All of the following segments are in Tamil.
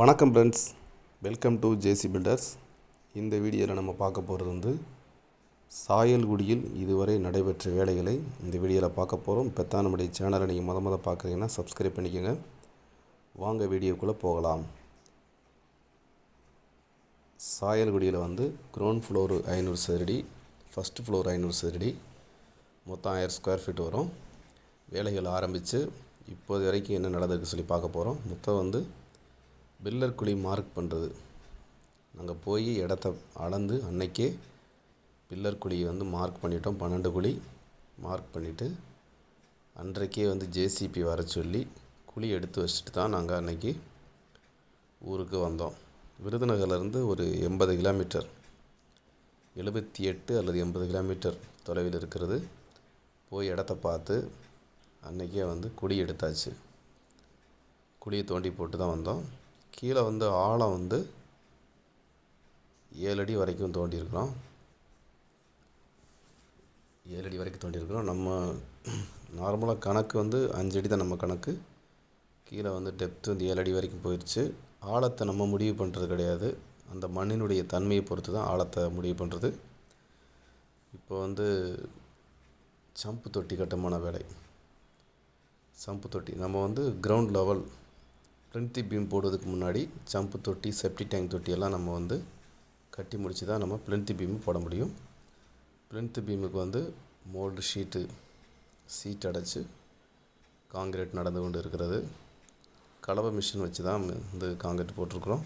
வணக்கம் friends welcome to JC builders இந்த வீடியோவில் நம்ம பார்க்க போகிறது வந்து சாயல்குடியில் இதுவரை நடைபெற்ற வேலைகளை இந்த வீடியோவில் பார்க்க போகிறோம் இப்போ நம்முடைய சேனலை நீங்கள் முத மொதல் பார்க்குறீங்கன்னா சப்ஸ்கிரைப் பண்ணிக்கோங்க. வாங்க வீடியோக்குள்ளே போகலாம். சாயல்குடியில் வந்து க்ரௌண்ட் ஃப்ளோர் ஐநூறு சதுரடி ஃபஸ்ட் ஃப்ளோர் ஐநூறு சதுரடி மொத்தம் ஆயிரம் ஸ்கொயர் ஃபீட் வரும். வேலைகள் ஆரம்பித்து இப்போது வரைக்கும் என்ன நடந்திருக்கு சொல்லி பார்க்க போகிறோம் மொத்தம் வந்து பில்லர் குழி மார்க் பண்ணுறது நாங்கள் போய் இடத்த அளந்து அன்னைக்கே பில்லர் குழியை வந்து மார்க் பண்ணிட்டோம். பன்னெண்டு குழி மார்க் பண்ணிவிட்டு அன்றைக்கே வந்து ஜேசிபி வர சொல்லி குழி எடுத்து வச்சுட்டு தான் நாங்கள் அன்னைக்கு ஊருக்கு வந்தோம். விருதுநகர்லேருந்து ஒரு எண்பது கிலோமீட்டர். எழுபத்தி எட்டு அல்லது எண்பது கிலோமீட்டர் தொலைவில் இருக்கிறது. போய் இடத்த பார்த்து அன்றைக்கே வந்து குழி எடுத்தாச்சு. குழியை தோண்டி போட்டு தான் வந்தோம். கீழே வந்து ஆழம் வந்து ஏழு அடி வரைக்கும் தோண்டியிருக்கிறோம். ஏழு அடி வரைக்கும் தோண்டியிருக்கிறோம். நம்ம நார்மலாக கணக்கு வந்து அஞ்சு அடி தான் நம்ம கணக்கு. கீழே வந்து டெப்த்து வந்து ஏழு அடி வரைக்கும் போயிடுச்சு ஆழத்தை நம்ம முடிவு பண்ணுறது கிடையாது. அந்த மண்ணினுடைய தன்மையை பொறுத்து தான் ஆழத்தை முடிவு பண்ணுறது இப்போ வந்து சம்பு தொட்டி கட்டுமான வேலை. சம்பு தொட்டி. நம்ம வந்து கிரவுண்ட் லெவல் பிரிண்டி பீம் போடுறதுக்கு முன்னாடி சம்பு தொட்டி செப்டி டேங்க் தொட்டியெல்லாம் நம்ம வந்து கட்டி முடித்து தான் நம்ம ப்ளின்த்து பீம் போட முடியும். பிளிந்தி பீமுக்கு வந்து மோல்டு ஷீட்டு சீட் அடைச்சி காங்கிரீட் நடந்து கொண்டு இருக்கிறது. கலவை மிஷின் வச்சு தான் வந்து காங்கிரீட் போட்டிருக்குறோம்.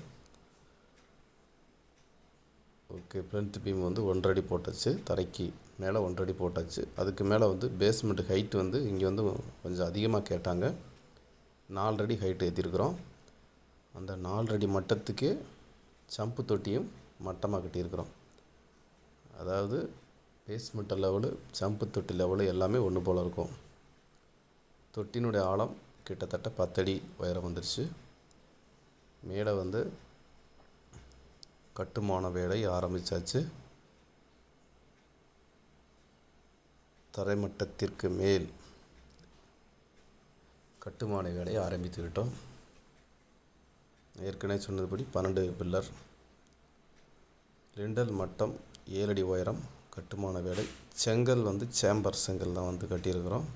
ஓகே பிளிந்த் பீம் வந்து ஒன்றரை போட்டாச்சு தரைக்கு மேலே ஒன்றடி போட்டாச்சு. அதுக்கு மேலே வந்து பேஸ்மெண்ட் ஹைட் வந்து இங்கே வந்து கொஞ்சம் அதிகமாக கேட்டாங்க. நாலரடி ஹைட்டு ஏற்றிருக்கிறோம் அந்த நாலரடி மட்டத்துக்கே சம்பு தொட்டியும் மட்டமாக கட்டியிருக்கிறோம். அதாவது பேஸ்மெண்ட் லெவலு சம்பு தொட்டி லெவலு எல்லாமே ஒன்று போல் இருக்கும். தொட்டினுடைய ஆழம் கிட்டத்தட்ட பத்தடி உயரம் வந்துருச்சு. மேலே வந்து கட்டுமான வேலை ஆரம்பித்தாச்சு தரைமட்டத்திற்கு மேல் கட்டுமான வேலையை ஆரம்பித்து விட்டோம். ஏற்கனவே சொன்னதுபடி பன்னெண்டு பில்லர் லிண்டல் மட்டம் ஏழடி உயரம் கட்டுமான வேலை செங்கல் வந்து சேம்பர் செங்கல் தான் வந்து கட்டியிருக்கிறோம்.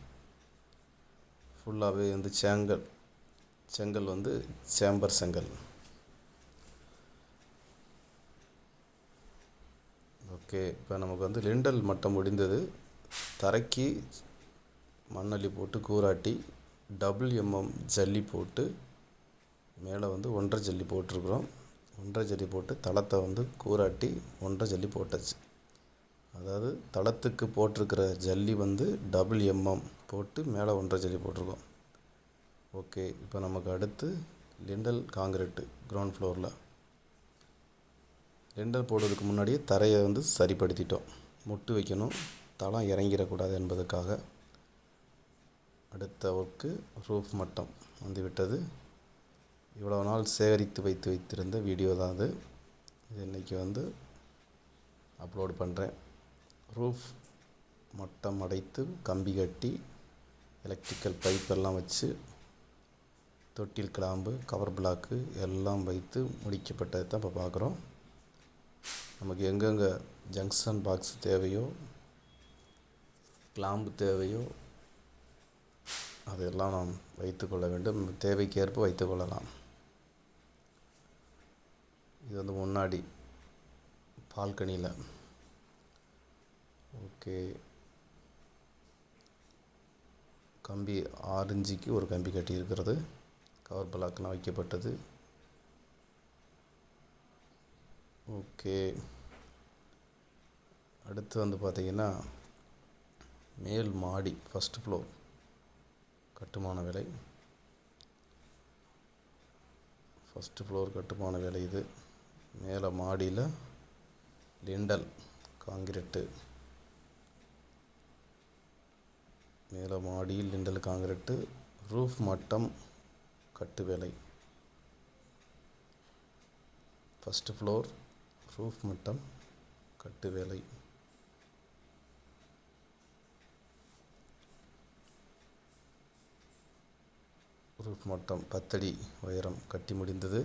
ஃபுல்லாகவே வந்து செங்கல் செங்கல் வந்து சேம்பர் செங்கல். ஓகே இப்போ நமக்கு வந்து லிண்டல் மட்டம் முடிந்தது. தரைக்கு மண்ணள்ளி போட்டு கூராட்டி டபுள் எம்எம் ஜல்லி போட்டு மேலே வந்து ஒன்றரை ஜல்லி போட்டிருக்குறோம். ஒன்றரை ஜல்லி போட்டு தளத்தை வந்து கூராட்டி ஒன்றரை ஜல்லி போட்டாச்சு. அதாவது தளத்துக்கு போட்டிருக்கிற ஜல்லி வந்து டபுள் எம்எம் போட்டு மேலே ஒன்றரை ஜல்லி போட்டிருக்கோம். ஓகே இப்போ நமக்கு அடுத்து லிண்டல் காங்கிரீட்டு கிரவுண்ட் ஃப்ளோரில் லிண்டல் போடுறதுக்கு முன்னாடியே தரையை வந்து சரிப்படுத்திட்டோம். முட்டு வைக்கணும். தளம் இறங்கிடக்கூடாது என்பதற்காக. அடுத்த ஒர்க்கு ரூஃப் மட்டம் வந்துவிட்டது. இவ்வளோ நாள் சேகரித்து வைத்து வைத்திருந்த வீடியோ தான் அது. இது இன்றைக்கி வந்து அப்லோடு பண்ணுறேன் ரூஃப் மட்டம் அடைத்து கம்பி கட்டி எலக்ட்ரிக்கல் பைப்பெல்லாம் வச்சு தொட்டில் கிளாம்பு கவர் பிளாக்கு எல்லாம் வைத்து முடிக்கப்பட்டதை தான் இப்போ பார்க்குறோம். நமக்கு எங்கெங்கே ஜங்ஷன் பாக்ஸ் தேவையோ கிளாம்பு தேவையோ அதையெல்லாம் நாம் வைத்துக்கொள்ள வேண்டும். தேவைக்கேற்ப வைத்துக்கொள்ளலாம் இது வந்து முன்னாடி பால்கனியில். ஓகே. கம்பி ஆரஞ்சிக்கு ஒரு கம்பி கட்டியிருக்கிறது. கவர் பிளாக்லாம் வைக்கப்பட்டது. ஓகே. அடுத்து வந்து பார்த்திங்கன்னா மேல் மாடி ஃபஸ்ட் ஃப்ளோர் கட்டுமான வேலை. ஃபஸ்ட்டு ஃப்ளோர் கட்டுமான வேலை இது. மேலே மாடியில் லிண்டல் காங்கிரெட்டு. மேலே மாடியில் லிண்டல் காங்கிரெட்டு. ரூஃப் மட்டம் கட்டு வேலை. ஃபஸ்ட்டு ஃப்ளோர் ரூஃப் மட்டம் கட்டு வேலை. ரூஃப் மட்டம் பத்தடி உயரம் கட்டி முடிந்தது.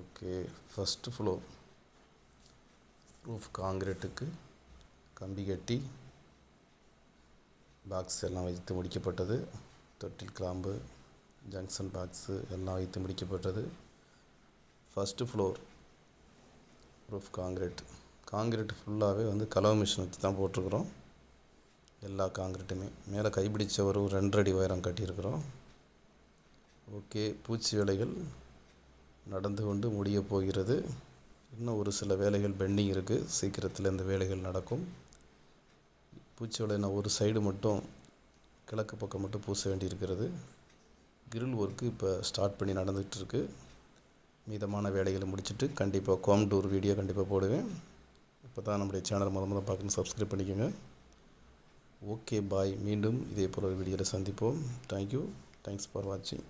ஓகே ஃபஸ்ட்டு ஃப்ளோர் ரூஃப் காங்கிரீட்டுக்கு கம்பி கட்டி பாக்ஸ் எல்லாம் வைத்து முடிக்கப்பட்டது. தொட்டில் கிளாம்பு ஜங்ஷன் பாக்ஸு எல்லாம் வைத்து முடிக்கப்பட்டது. First floor roof concrete concrete ஃபுல்லாகவே வந்து கலவை மிஷின் வச்சு தான் போட்டிருக்குறோம். எல்லா காங்கிரீட்டுமே மேலே கைப்பிடிச்ச ஒரு ரெண்டரை அடி உயரம் கட்டியிருக்கிறோம். ஓகே பூச்சி வேலைகள் நடந்து கொண்டு முடிய போகிறது. இன்னும் ஒரு சில வேலைகள் பெண்டிங் இருக்குது சீக்கிரத்தில் இந்த வேலைகள் நடக்கும். பூச்சி வேலை நான் ஒரு சைடு மட்டும் கிழக்கு பக்கம் மட்டும் பூச வேண்டியிருக்கிறது. கிரில் ஒர்க்கு இப்போ ஸ்டார்ட் பண்ணி நடந்துகிட்ருக்கு மீதமான வேலைகளை முடிச்சுட்டு கண்டிப்பாக கோம்டூர் வீடியோ கண்டிப்பாக போடுவேன். இப்போ தான் நம்முடைய சேனல் முத முதல் பார்க்கணும் சப்ஸ்கிரைப் பண்ணிக்கோங்க. ஓகே பாய் மீண்டும் இதே போல் ஒரு வீடியோவில் சந்திப்போம். தேங்க்யூ தேங்க்ஸ் ஃபார் வாட்சிங்